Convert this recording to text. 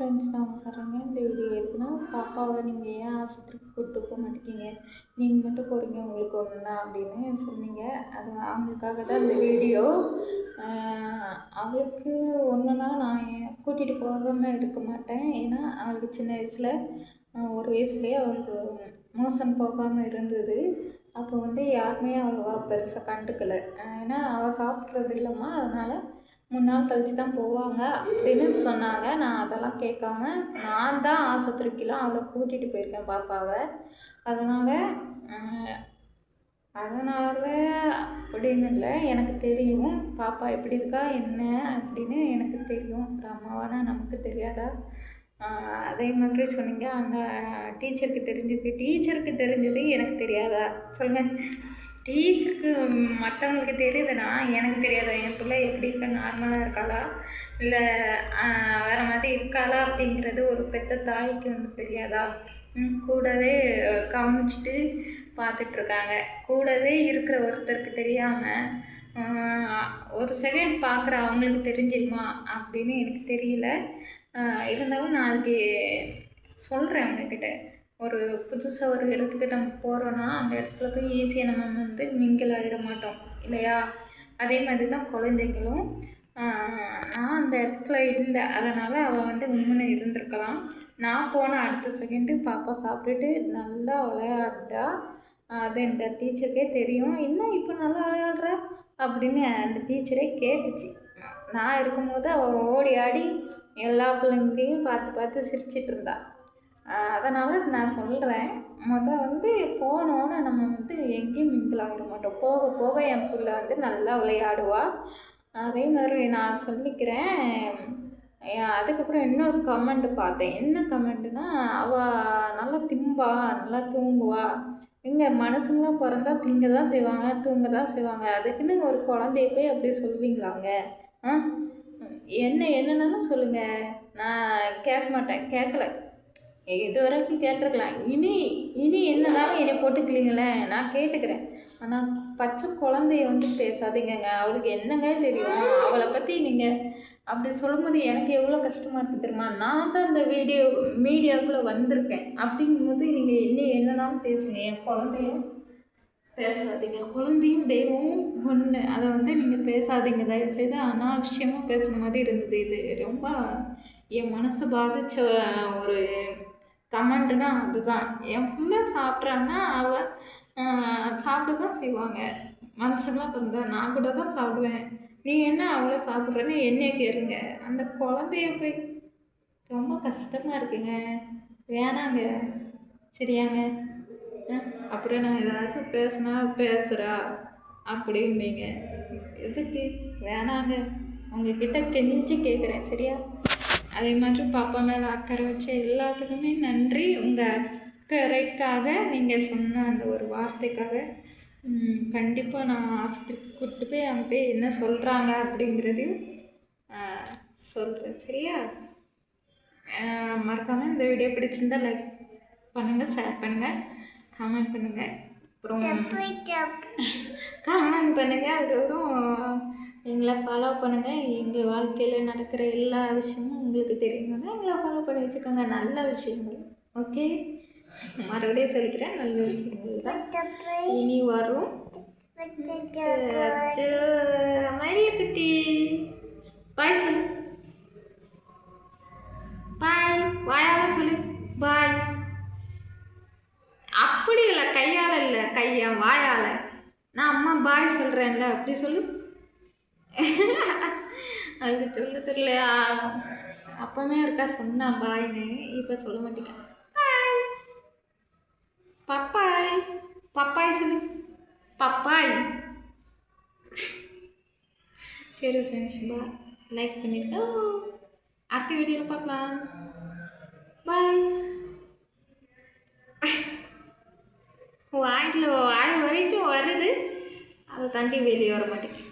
Friends நான் சொல்கிறேங்க இந்த வீடியோ எதுக்குன்னா பாப்பாவை நீங்கள் ஏன் ஆஸ்பத்திரிக்கு கூப்பிட்டு போக மாட்டேங்கிங்க நீங்கள் மட்டும் போகிறீங்க உங்களுக்கு ஒன்றுனா அப்படின்னு சொன்னீங்க. அது அவங்களுக்காக தான் இந்த வீடியோ அவளுக்கு ஒன்றுனா நான் கூட்டிகிட்டு போகாமல் இருக்க மாட்டேன். ஏன்னா அவளுக்கு சின்ன வயசில் ஒரு வயசுலேயே அவளுக்கு மோஷன் போகாமல் இருந்தது. அப்போ வந்து யாருமே அவ்வளோவா பெருசாக கண்டுக்கலை. ஏன்னா அவள் சாப்பிட்றது இல்லைம்மா அதனால் மூணு நாள் கழிச்சு தான் போவாங்க அப்படின்னு சொன்னாங்க. நான் அதெல்லாம் கேட்காம நான் தான் ஆஸ்பத்திரிக்கெலாம் அவளை கூட்டிகிட்டு போயிருக்கேன் பாப்பாவை. அதனால் அதனால் அப்படின்னு இல்லை எனக்கு தெரியும் பாப்பா எப்படி இருக்கா என்ன அப்படின்னு எனக்கு தெரியும். அப்புறம் அம்மாவானா நமக்கு தெரியாதா? அதே மாதிரி சொன்னீங்க. அந்த டீச்சருக்கு தெரிஞ்சுது டீச்சருக்கு தெரிஞ்சது எனக்கு தெரியாதா? சொல்லுங்கள் டீச்சருக்கு மற்றவங்களுக்கு தெரியுதுன்னா எனக்கு தெரியாதா. என் பிள்ளை எப்படி இருக்கா? நார்மலாக இருக்காளா? இல்லை வேறு மாதிரி இருக்காளா அப்படிங்கிறது ஒரு பெத்த தாய்க்கு வந்து தெரியாதா? கூடவே கவனிச்சிட்டு பார்த்துட்ருக்காங்க கூடவே இருக்கிற ஒருத்தருக்கு தெரியாமல் ஒரு செகண்ட் பார்க்குற அவங்களுக்கு தெரிஞ்சிருமா அப்படின்னு எனக்கு தெரியல. இருந்தாலும் நான் அதுக்கு சொல்கிறேன் அவங்கக்கிட்ட ஒரு புதுசாக ஒரு இடத்துக்கு நம்ம போகிறோன்னா அந்த இடத்துல போய் ஈஸியாக நம்ம வந்து மிங்கில் ஆகிட மாட்டோம் இல்லையா? அதே மாதிரி தான் குழந்தைங்களும் நான் அந்த இடத்துல இல்லை. அதனால் அவள் வந்து உண்மைன்னு இருந்திருக்கலாம். நான் போன அடுத்த செகண்டு பாப்பா சாப்பிட்டுட்டு நல்லா விளையாடுறா. அது இந்த டீச்சருக்கே தெரியும். என்ன இப்போ நல்லா விளையாடுற? அப்படின்னு அந்த டீச்சரே கேட்டுச்சு. நான் இருக்கும்போது அவள் ஓடி ஆடி எல்லா பிள்ளைங்களையும் பார்த்து பார்த்து சிரிச்சிட்டு இருந்தா. அதனால் நான் சொல்கிறேன் மொதல் வந்து போனோன்னு நம்ம வந்து எங்கேயும் மிங்கில் ஆகிட மாட்டோம். போக போக என் பிள்ளை வந்து நல்லா விளையாடுவா. அதே மாதிரி நான் சொல்லிக்கிறேன் அதுக்கப்புறம் இன்னொரு கமெண்ட் பார்த்தேன். என்ன கமெண்ட்டுனா அவள் நல்லா திம்பா நல்லா தூங்குவா. இங்கே மனுஷங்களாம் பிறந்தா திங்க தான் செய்வாங்க தூங்க தான் செய்வாங்க அதுக்குன்னு ஒரு குழந்தைய போய் அப்படி சொல்லுவீங்களாங்க ஆ? என்ன என்னென்னாலும் சொல்லுங்கள் நான் கேட்க மாட்டேன் கேட்கல. இது வரைக்கும் கேட்டிருக்கலாம். இனி இனி என்னன்னாலும் என்னை போட்டுக்கலீங்களேன். நான் கேட்டுக்கிறேன். ஆனால் பச்சை குழந்தைய வந்து பேசாதீங்கங்க. அவளுக்கு என்னங்க தெரியும்? அவளை பற்றி நீங்கள் அப்படி சொல்லும்போது எனக்கு எவ்வளோ கஷ்டமாக இருக்குது தெரியுமா? நான் தான் இந்த வீடியோ மீடியாவுக்குள்ளே வந்திருக்கேன். அப்படிங்கும்போது நீங்கள் என்ன என்னதான் பேசுங்க. என் குழந்தைய பேசாதீங்க. குழந்தையும் தெய்வமும் ஒன்று அதை வந்து நீங்கள் பேசாதீங்க. தயவுசெய்து அனாவசியமாக பேசுன மாதிரி இருந்தது இது. ரொம்ப என் மனசை பாதித்த ஒரு கமெண்ட்னா அதுதான். என் பிள்ளை சாப்பிட்றான்னா அவள் சாப்பிட தான் செய்வாங்க. மனுஷங்களாம் பிறந்தா நான் கூட தான் சாப்பிடுவேன். நீ என்ன அவ்வளோ சாப்பிட்றேன்னு என்னைய கேளுங்க. அந்த குழந்தைய போய் ரொம்ப கஷ்டமாக இருக்குங்க. வேணாங்க. சரியாங்க. அப்புறம் நான் ஏதாச்சும் பேசுனா பேசுகிறா அப்படின்னீங்க. எதுக்கு? வேணாங்க. உங்ககிட்ட கெஞ்சி கேட்குறேன் சரியா? அதே மாதிரி பாப்பா மேலே அக்கறை வச்ச எல்லாத்துக்குமே நன்றி. உங்கள் அக்கறைக்காக நீங்கள் சொன்ன அந்த ஒரு வார்த்தைக்காக கண்டிப்பாக நான் ஆஸ்பத்திரிக்கு கூப்பிட்டு போய் அவங்க போய் என்ன சொல்கிறாங்க அப்படிங்கிறதையும் சொல்கிறேன் சரியா? மறக்காமல் இந்த வீடியோ பிடிச்சிருந்தா லைக் பண்ணுங்கள் ஷேர் பண்ணுங்கள் கமெண்ட் பண்ணுங்கள் அப்புறம் கமெண்ட் பண்ணுங்கள் அதுக்கப்புறம் எங்களை ஃபாலோ பண்ணுங்கள் எங்கள் வாழ்க்கையில் நடக்கிற எல்லா விஷயமும் உங்களுக்கு தெரியணும்னா எங்களை ஃபாலோ பண்ணி வச்சுக்கோங்க. நல்ல விஷயங்கள். ஓகே மறுபடியும் சொல்லிக்கிறேன் நல்ல விஷயங்கள் தான் இனி வரும் மயில்குட்டி பாய் சொல்லு பாய் வாயால சொல்லு பாய் அப்படி இல்லை கையால் இல்லை கையா வாயால் நான் அம்மா பாய் சொல்கிறேன்ல அப்படி சொல்லு அது சொல்ல தெரியல அப்பமே இருக்கா சொன்னா பாய்னு இப்போ சொல்ல மாட்டேங்க சரி ஃப்ரெண்ட்ஸ் பா லைக் பண்ணிவிட்டு அடுத்த வீடியோவில் பார்க்கலாம். பாய் வாயில் வாய் வரைக்கும் வருது. அதை தாண்டி வெளியே வர மாட்டேங்குது.